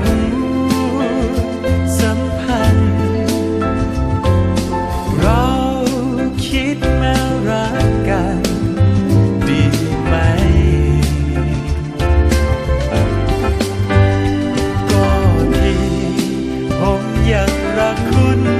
หูสัมพันธ์ เราคิดมารักกัน ดีไหม ก็ดี ผมยังรักคุณ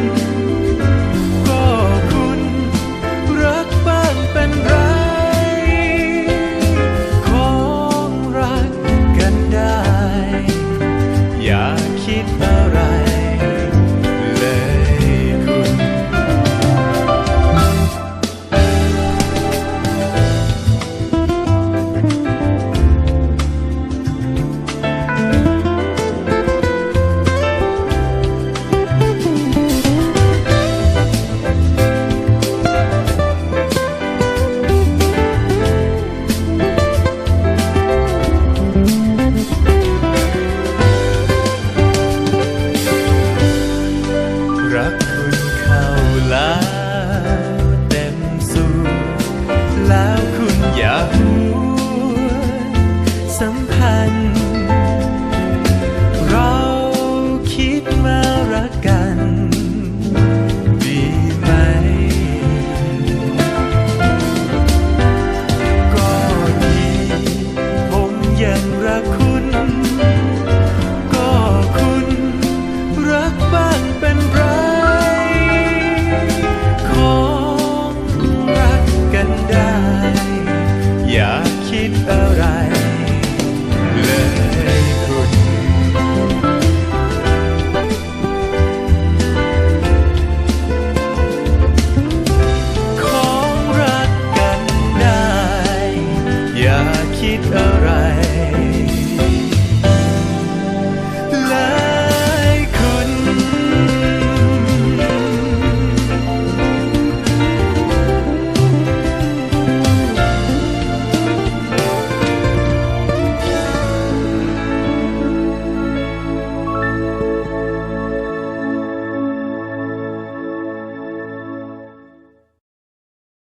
Yeah.